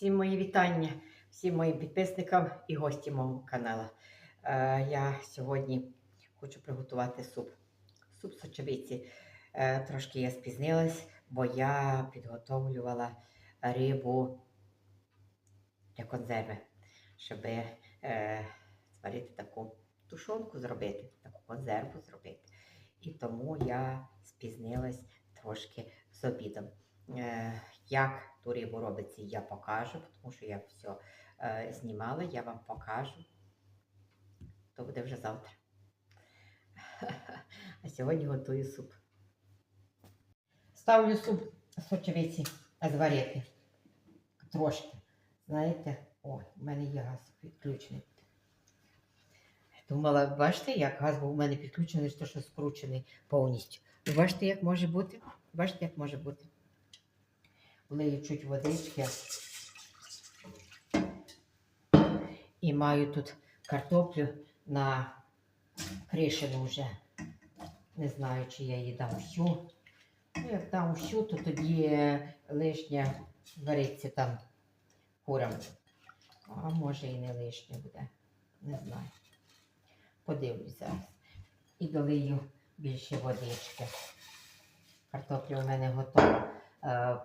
Всім мої вітання, всім моїм підписникам і гостям мого каналу. Е, я сьогодні хочу приготувати суп. Суп сочевиці. Е, трошки я спізнилась, бо я підготовлювала рибу для консерви, щоб е, зварити таку тушонку зробити, таку консерву зробити. І тому я спізнилась трошки з обідом. Е, як ту рибу робиться, я покажу, тому що я все знімала, я вам покажу. То буде вже завтра. А сьогодні готую суп. Ставлю суп сочевиці зварити. Трошки. Знаєте, о, у мене є газ підключений. Думала, бачите, як газ був у мене підключений, що скручений повністю. Бачите, як може бути? Бачите, як може бути? Влию чуть водички. І маю тут картоплю на кришину вже. Не знаю, чи я її дам всю. Ну, як дам всю, то тоді е, лишня вариться там курам. А може і не лишнє буде. Не знаю. Подивлюсь зараз. І долию більше водички. Картопля у мене готова,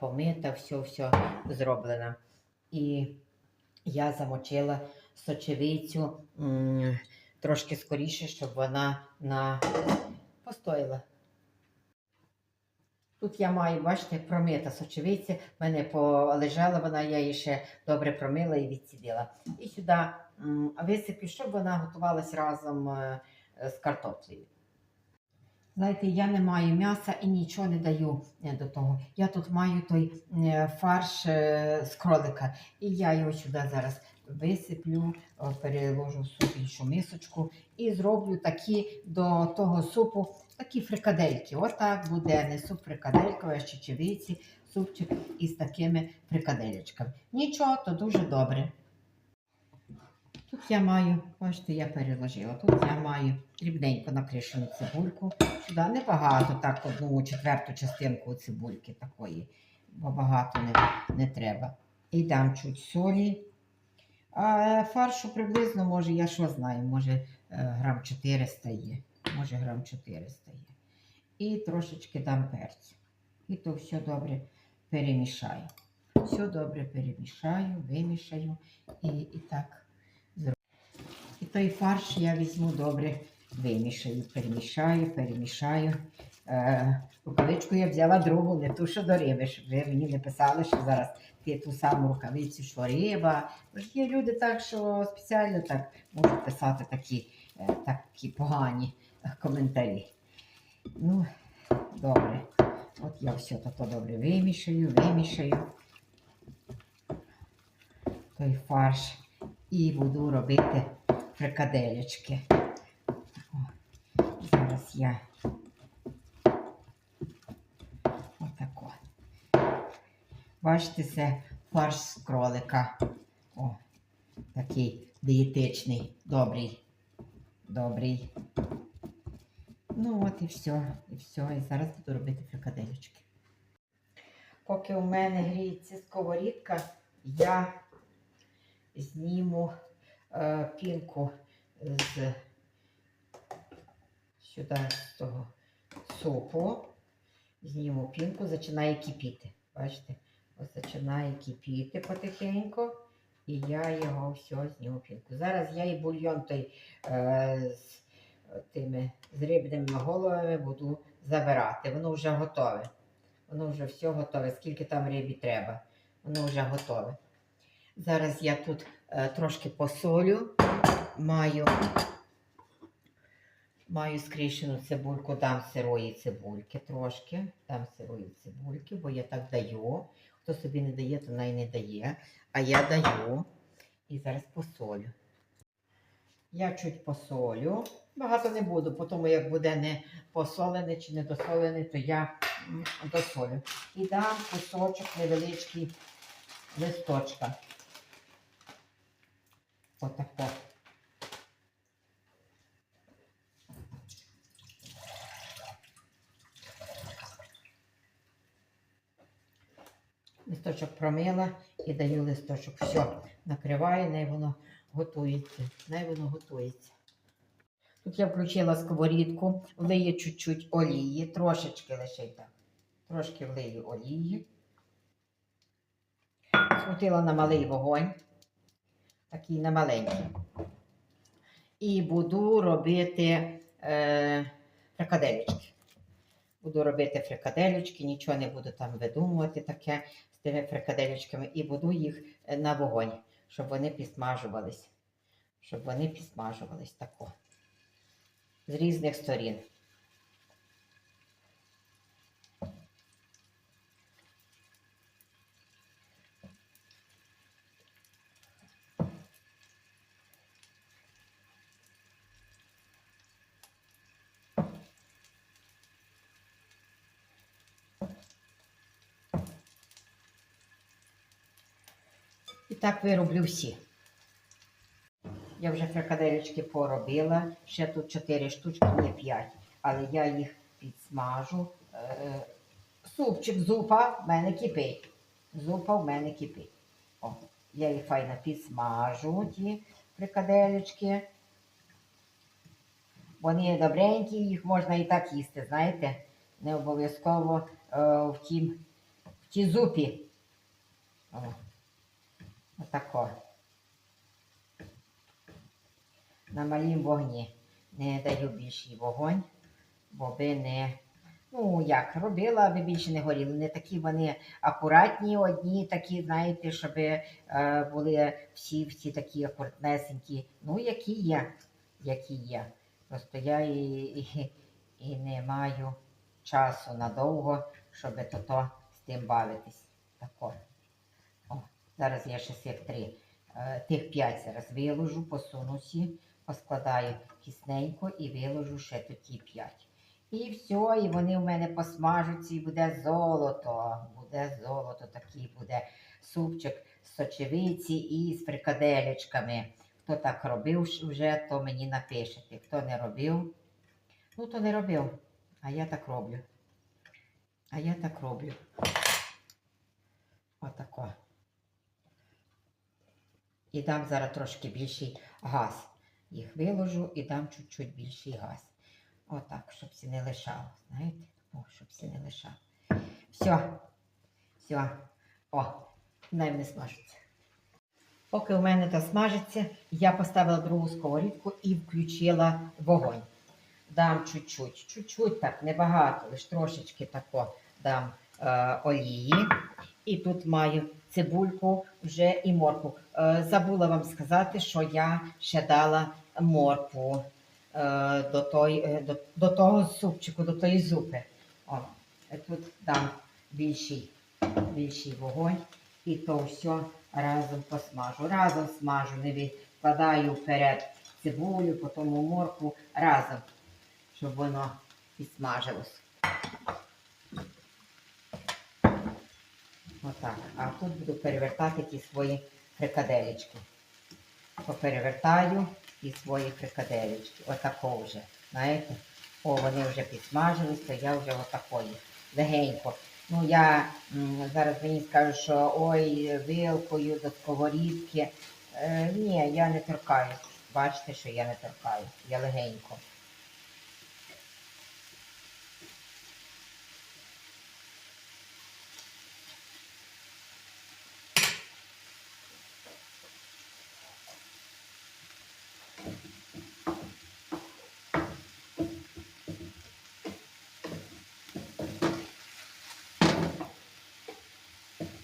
помита, все-все зроблено. І я замочила сочевицю трошки скоріше, щоб вона на... постояла. Тут я маю, бачите, промита сочевиця, в мене полежала вона, я її ще добре промила і відсідила. І сюди висиплю, щоб вона готувалась разом е, з картоплею. Знаєте, я не маю м'яса і нічого не даю е, до того. Я тут маю той е, фарш е, з кролика. І я його сюди зараз висиплю, переложу в суп іншу мисочку і зроблю такі до того супу такі фрикадельки. Отак буде не суп фрикадельковий, а чечевиці, супчик із такими фрикаделечками. Нічого, то дуже добре. Тут я маю, бачите, я переложила. Тут я маю дрібненько накришену цибульку. Сюди небагато, так, одну четверту частинку цибульки такої, бо багато не, не треба. І дам чуть солі. А фаршу приблизно, може, я що знаю, може е, грам 400 є. Може грам 400 є. І трошечки дам перцю. І то все добре перемішаю. Все добре перемішаю, вимішаю і, і так той фарш я візьму добре, вимішаю, перемішаю, перемішаю. Е, рукавичку я взяла другу, не ту, що до риби, ви мені не писали, що зараз ти ту саму рукавицю, що риба. Є люди так, що спеціально так можуть писати такі, е, такі погані коментарі. Ну, добре. От я все то добре вимішаю, вимішаю той фарш і буду робити фрикаделечки. Зараз я отако. Бачите, це фарш з кролика. О, такий дієтичний, добрий. Добрий. Ну от і все, і все. І зараз буду робити фрикаделечки. Поки у мене гріється сковорідка, я зніму пінку з сюди з того супу. Зніму пінку, починає кипіти. Бачите? Ось починає кипіти потихеньку. І я його все зніму пінку. Зараз я і бульйон той е, з тими з рибними головами буду забирати. Воно вже готове. Воно вже все готове. Скільки там рибі треба, воно вже готове. Зараз я тут е, трошки посолю, маю, маю скрішену цибульку, дам сирої цибульки трошки. Дам сирої цибульки, бо я так даю. Хто собі не дає, то най не дає. А я даю. І зараз посолю. Я чуть посолю. Багато не буду, бо тому як буде не посолене чи не досолене, то я досолю. І дам кусочок невеличкий листочка. Отако. Листочок промила і даю листочок. Все, накриваю, най воно готується. Най воно готується. Тут я включила сковорідку, влию чуть-чуть олії, трошечки лише так. Трошки влию олії. Скрутила на малий вогонь, такий на маленький. І буду робити е, фрикаделечки. Буду робити фрикаделечки, нічого не буду там видумувати таке з тими фрикаделечками. І буду їх е, на вогонь, щоб вони підсмажувались. Щоб вони підсмажувались тако. З різних сторін. Так вироблю всі. Я вже фрикаделечки поробила. Ще тут 4 штучки, не 5. Але я їх підсмажу. Е, Супчик, зупа в мене кипить. Зупа в мене кипить. О, я їх файно підсмажу, ті фрикаделечки. Вони добренькі, їх можна і так їсти, знаєте. Не обов'язково е, в, в тій зупі. О. Отако. На малім вогні. Не даю більший вогонь, бо би не. Ну, як, робила, аби більше не горіли. Не такі вони акуратні, одні такі, знаєте, щоб е, були всі всі такі акуратнесенькі. Ну, які є, які є. Просто я і, і, і не маю часу надовго, щоб то з тим бавитись. Тако. Зараз я ще цих три. Е, Тих п'ять зараз виложу, посуну всі, поскладаю кисненько і виложу ще ті п'ять. І все, і вони в мене посмажуться, і буде золото. Буде золото, такий буде супчик з сочевиці і з фрикаделечками. Хто так робив вже, то мені напишете. Хто не робив, ну то не робив. А я так роблю. А я так роблю. Отако. І дам зараз трошки більший газ. Їх виложу і дам чуть-чуть більший газ. Отак, щоб всі не лишало. Знаєте? О, щоб всі не лишало. Все. Все. О, най не смажиться. Поки у мене то смажиться, я поставила другу сковорідку і включила вогонь. Дам чуть-чуть, чуть-чуть так, небагато, лише трошечки тако дам е, олії. І тут маю цибульку вже і моркву. Е, забула вам сказати, що я ще дала моркву е, до, той, е, до, до того супчику, до тої зупи. О, тут дам більший, більший вогонь і то все разом посмажу. Разом смажу, не відкладаю вперед цибулю, потім моркву разом, щоб воно підсмажилось. Отак. А тут буду перевертати ті свої фрикаделечки. Поперевертаю ті свої фрикаделечки. Отако вже. Знаєте? О, вони вже підсмажились, то я вже отако їх. Легенько. Ну, я зараз мені скажуть, що ой, вилкою до сковорідки. Е, ні, я не торкаюсь. Бачите, що я не торкаюсь. Я легенько.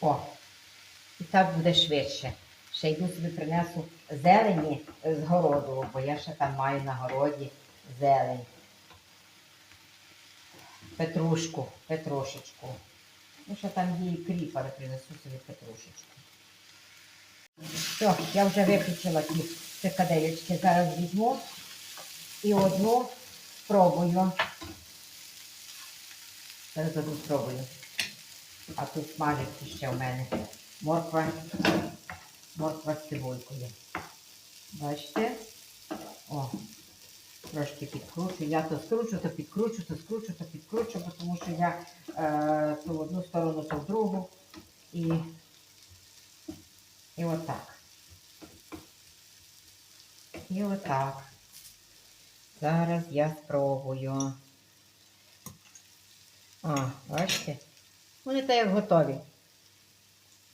О, і так буде швидше. Ще йду собі принесу зелені з городу, бо я ще там маю на городі зелень. Петрушку, петрушечку. Ну, ще там є і кріп, але принесу собі петрушечку. Все, я вже виключила ті цикаделечки. Зараз візьму і одну спробую. Зараз одну спробую. А тут смажиться ще в мене морква, морква з цибулькою. Бачите? О, трошки підкручу. Я то скручу, то підкручу, то скручу, то підкручу, тому що я е, то в одну сторону, то в другу. І І отак. І отак. Зараз я спробую. А, бачите? Вони так як готові.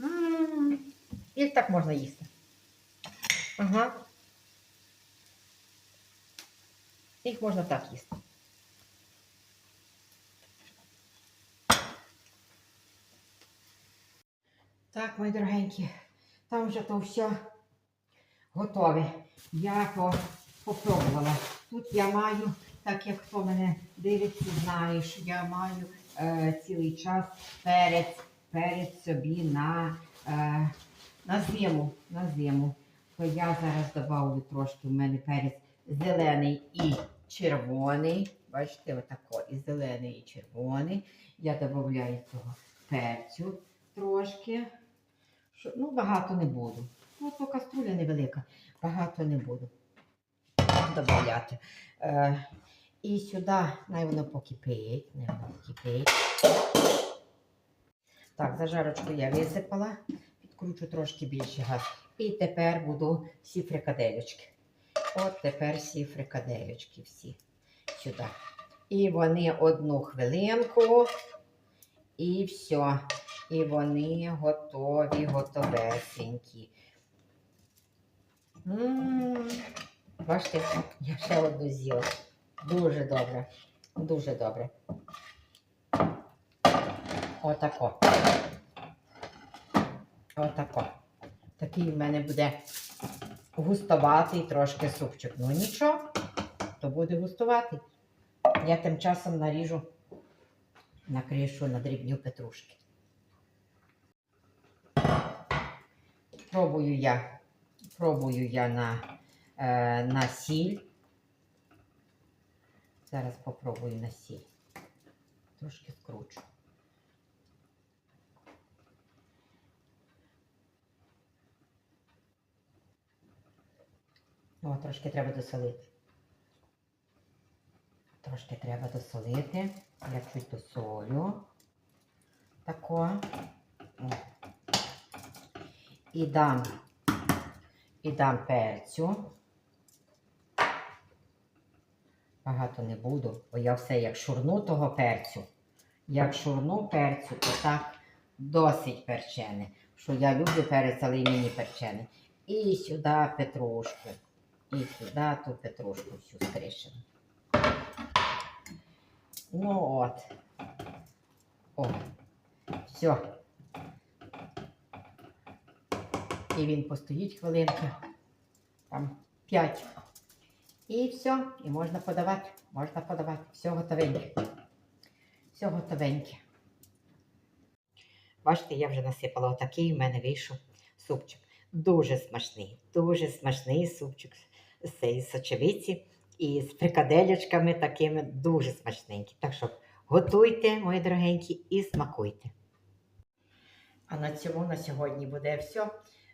М, Їх так можна їсти. Ага. Їх можна так їсти. Так, мої дорогенькі, там вже то все готове. Я по, попробувала. Тут я маю, так як хто мене дивиться, знає, що я маю цілий час перець, перець собі на, е, на зиму. На зиму. То я зараз добавлю трошки, у мене перець зелений і червоний. Бачите, отако, і зелений, і червоний. Я додаю цього перцю трошки. Що, ну, багато не буду. Ну, то каструля невелика, багато не буду додавати. Е, і сюди, най воно покипить, най воно покипить. Так, зажарочку я висипала, підкручу трошки більше газ. І тепер буду всі фрикадельочки. От тепер всі фрикадельочки всі сюди. І вони одну хвилинку, і все. І вони готові, готовесенькі. Бачите, я ще одну з'їла. Дуже добре. Дуже добре. Отако. Отако. Такий в мене буде густоватий трошки супчик. Ну нічого, то буде густуватий. Я тим часом наріжу, накришу на дрібню петрушки. Пробую я, пробую я на, е, на сіль. Зараз попробую на сіль. Трошки скручу. О, трошки треба досолити. Трошки треба досолити. Я чуть досолю. Тако. О. І дам, і дам перцю. Багато не буду, бо я все як шурну того перцю. Як шурну перцю, то так досить перчене. Що я люблю перець, але й мені перчене. І сюди петрушку. І сюди ту петрушку всю скришену. Ну от. О, все. І він постоїть хвилинки, там 5. І все, і можна подавати. Можна подавати. Все готовеньке. Все готовеньке. Бачите, я вже насипала отакий, в мене вийшов супчик. Дуже смачний, дуже смачний супчик з сочевиці і з фрикаделечками такими дуже смачненькі. Так що готуйте, мої дорогенькі, і смакуйте. А на цьому на сьогодні буде все.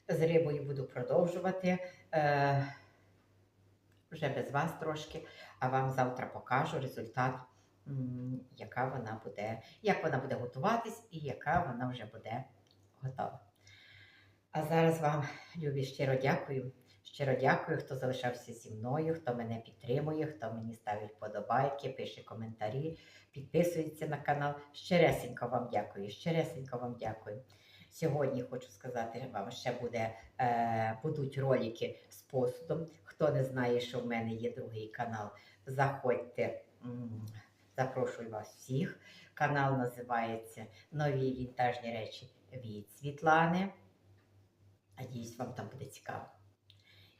З рибою буду продовжувати. Вже без вас трошки, а вам завтра покажу результат, яка вона буде, як вона буде готуватись і яка вона вже буде готова. А зараз вам, любі, щиро дякую. Щиро дякую, хто залишався зі мною, хто мене підтримує, хто мені ставить вподобайки, пише коментарі, підписується на канал. Щиресенько вам дякую, щиресенько вам дякую. Сьогодні хочу сказати вам, ще буде, е, будуть ролики з посудом. Хто не знає, що в мене є другий канал, заходьте, запрошую вас всіх. Канал називається Нові вінтажні речі від Світлани. Надіюсь, вам там буде цікаво.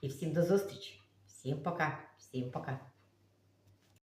І всім до зустрічі. Всім пока, всім пока.